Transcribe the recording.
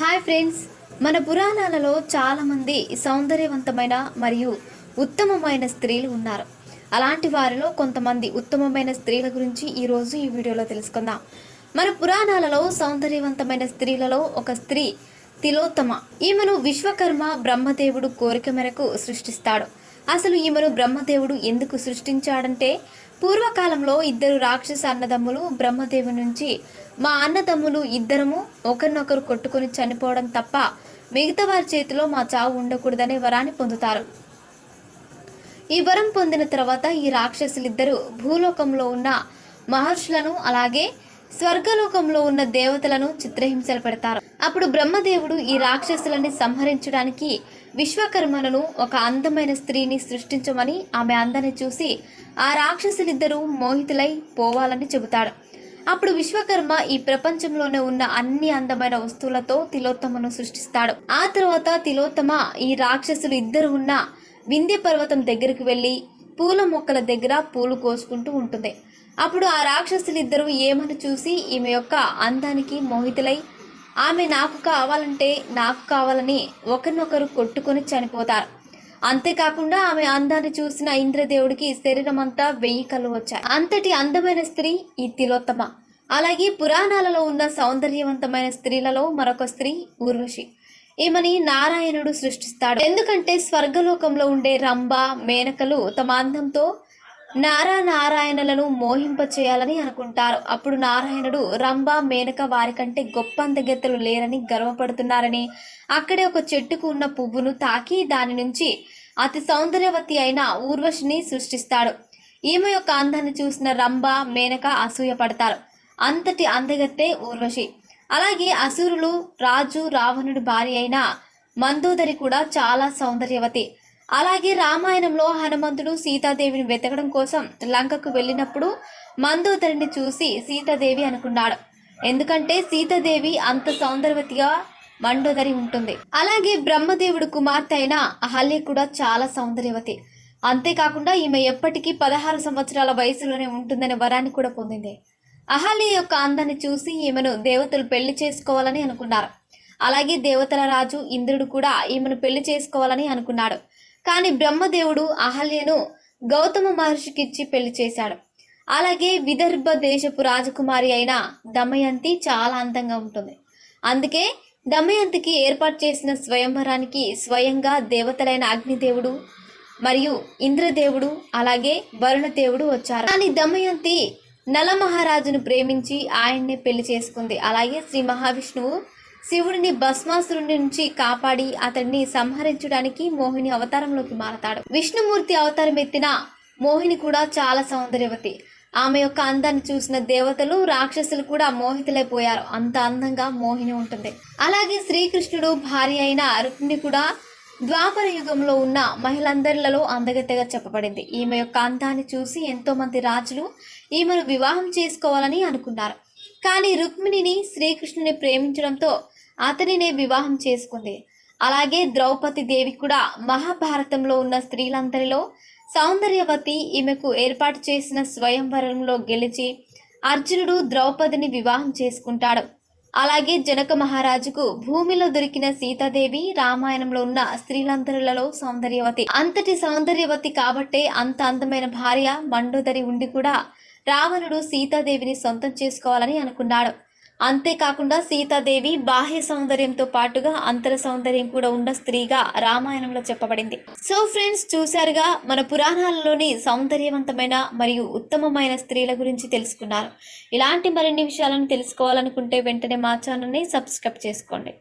Hi friends. మన పురాణాలలో చాలామంది సౌందర్యవంతమైన మరియు ఉత్తమమైన స్త్రీలు ఉన్నారు. అలాంటి వారిలో కొంతమంది ఉత్తమమైన స్త్రీల గురించి ఈరోజు ఈ వీడియోలో తెలుసుకుందాం. మన పురాణాలలో సౌందర్యవంతమైన స్త్రీలలో ఒక స్త్రీ తిలోత్తమ. ఈమెను విశ్వకర్మ బ్రహ్మదేవుడు కోరిక మేరకు సృష్టిస్తాడు. అసలు ఈమెను బ్రహ్మదేవుడు ఎందుకు సృష్టించాడంటే పూర్వకాలంలో ఇద్దరు రాక్షస అన్నదమ్ములు బ్రహ్మదేవుడి నుంచి మా అన్నదమ్ములు ఇద్దరము ఒకరినొకరు కొట్టుకొని చనిపోవడం తప్ప మిగతా వారి చేతిలో మా చావు ఉండకూడదనే వరాన్ని పొందుతారు. ఈ వరం పొందిన తర్వాత ఈ రాక్షసులిద్దరూ భూలోకంలో ఉన్న మహర్షులను అలాగే స్వర్గలోకంలో ఉన్న దేవతలను చిత్రహింసలు పెడతారు. అప్పుడు బ్రహ్మదేవుడు ఈ రాక్షసులని సంహరించడానికి విశ్వకర్మలను ఒక అందమైన స్త్రీని సృష్టించమని ఆమె అందాన్ని చూసి ఆ రాక్షసులిద్దరూ మోహితులై పోవాలని చెబుతాడు. అప్పుడు విశ్వకర్మ ఈ ప్రపంచంలోనే ఉన్న అన్ని అందమైన వస్తువులతో తిలోత్తమను సృష్టిస్తాడు. ఆ తర్వాత తిలోత్తమ ఈ రాక్షసులు ఇద్దరు ఉన్న వింధ్య పర్వతం దగ్గరికి వెళ్ళి పూల మొక్కల దగ్గర పూలు కోసుకుంటూ ఉంటుంది. అప్పుడు ఆ రాక్షసులిద్దరూ ఏమని చూసి ఈమె యొక్క అందానికి మోహితులై ఆమె నాకు కావాలంటే నాకు కావాలని ఒకరినొకరు కొట్టుకొని చనిపోతారు. అంతేకాకుండా ఆమె అందాన్ని చూసిన ఇంద్రదేవుడికి శరీరం అంతా వెయ్యి కళ్ళు వచ్చాయి. అంతటి అందమైన స్త్రీ ఈ తిలోత్తమ. అలాగే పురాణాలలో ఉన్న సౌందర్యవంతమైన స్త్రీలలో మరొక స్త్రీ ఊర్వశి. ఈమెని నారాయణుడు సృష్టిస్తాడు. ఎందుకంటే స్వర్గలోకంలో ఉండే రంభ మేనకలు తమ అందంతో నారా నారాయణలను మోహింప చేయాలని అనుకుంటారు. అప్పుడు నారాయణుడు రంభ మేనక వారికంటే గొప్ప అందగెత్తలు లేరని గర్వపడుతున్నారని. అక్కడే ఒక చెట్టుకు ఉన్న పువ్వును తాకి దాని నుంచి అతి సౌందర్యవతి అయిన ఊర్వశిని సృష్టిస్తాడు. ఈమె యొక్క అందాన్ని చూసిన రంభ మేనక అసూయపడతారు. అంతటి అందగత్తే ఊర్వశి. అలాగే అసురులు రాజు రావణుడి భార్య అయిన మందోదరి కూడా చాలా సౌందర్యవతి. అలాగే రామాయణంలో హనుమంతుడు సీతాదేవిని వెతకడం కోసం లంకకు వెళ్ళినప్పుడు మందోదరిని చూసి సీతాదేవి అనుకున్నాడు. ఎందుకంటే సీతాదేవి అంత సౌందర్యవతిగా మండోదరి ఉంటుంది. అలాగే బ్రహ్మదేవుడు కుమార్తె అయిన అహల్య కూడా చాలా సౌందర్యవతి. అంతేకాకుండా ఈమె ఎప్పటికీ పదహారు సంవత్సరాల వయసులోనే ఉంటుందనే వరాన్ని కూడా పొందింది. అహల్య యొక్క అందాన్ని చూసి ఈమెను దేవతలు పెళ్ళి చేసుకోవాలని అనుకున్నారు. అలాగే దేవతల రాజు ఇంద్రుడు కూడా ఈమెను పెళ్ళి చేసుకోవాలని అనుకున్నాడు. కానీ బ్రహ్మదేవుడు అహల్యను గౌతమ మహర్షికిచ్చి పెళ్ళి చేశాడు. అలాగే విదర్భ దేశపు రాజకుమారి అయిన దమయంతి చాలా అందంగా ఉంటుంది. అందుకే దమయంతికి ఏర్పాటు చేసిన స్వయంవరానికి స్వయంగా దేవతలైన అగ్నిదేవుడు మరియు ఇంద్రదేవుడు అలాగే వరుణదేవుడు వచ్చారు. కానీ దమయంతి నలమహారాజును ప్రేమించి ఆయన్నే పెళ్ళి చేసుకుంది. అలాగే శ్రీ మహావిష్ణువు శివుడిని భస్మాసురుడి నుంచి కాపాడి అతడిని సంహరించడానికి మోహిని అవతారంలోకి మారతాడు. విష్ణుమూర్తి అవతారం ఎత్తిన మోహిని కూడా చాలా సౌందర్యవతి. ఆమె యొక్క అందాన్ని చూసిన దేవతలు రాక్షసులు కూడా మోహితులైపోయారు అంత అందంగా మోహిని ఉంటుంది. అలాగే శ్రీకృష్ణుడు భార్య అయిన రుక్మిణి కూడా ద్వాపర యుగంలో ఉన్న మహిళందరిలో అందగత్తెగా చెప్పబడింది. ఈమె యొక్క అందాన్ని చూసి ఎంతోమంది రాజులు ఈమెను వివాహం చేసుకోవాలని అనుకున్నారు. కానీ రుక్మిణిని శ్రీకృష్ణుని ప్రేమించడంతో అతనినే వివాహం చేసుకుంది. అలాగే ద్రౌపది దేవి కూడా మహాభారతంలో ఉన్న స్త్రీలందరిలో సౌందర్యవతి ఈమెకు ఏర్పాటు చేసిన స్వయంవరంలో గెలిచి అర్జునుడు ద్రౌపదిని వివాహం చేసుకుంటాడు. అలాగే జనక మహారాజుకు భూమిలో దొరికిన సీతాదేవి రామాయణంలో ఉన్న స్త్రీలందరిలో సౌందర్యవతి. అంతటి సౌందర్యవతి కాబట్టే అంత అందమైన భార్య మండోదరి ఉండి కూడా రావణుడు సీతాదేవిని సొంతం చేసుకోవాలని అనుకున్నాడు. అంతేకాకుండా సీతాదేవి బాహ్య సౌందర్యంతో పాటుగా అంతర సౌందర్యం కూడా ఉన్న స్త్రీగా రామాయణంలో చెప్పబడింది. సో ఫ్రెండ్స్ చూశారుగా మన పురాణాలలోని సౌందర్యవంతమైన మరియు ఉత్తమమైన స్త్రీల గురించి తెలుసుకున్నారు. ఇలాంటి మరిన్ని విషయాలను తెలుసుకోవాలనుకుంటే వెంటనే మా ఛానల్ని సబ్స్క్రైబ్ చేసుకోండి.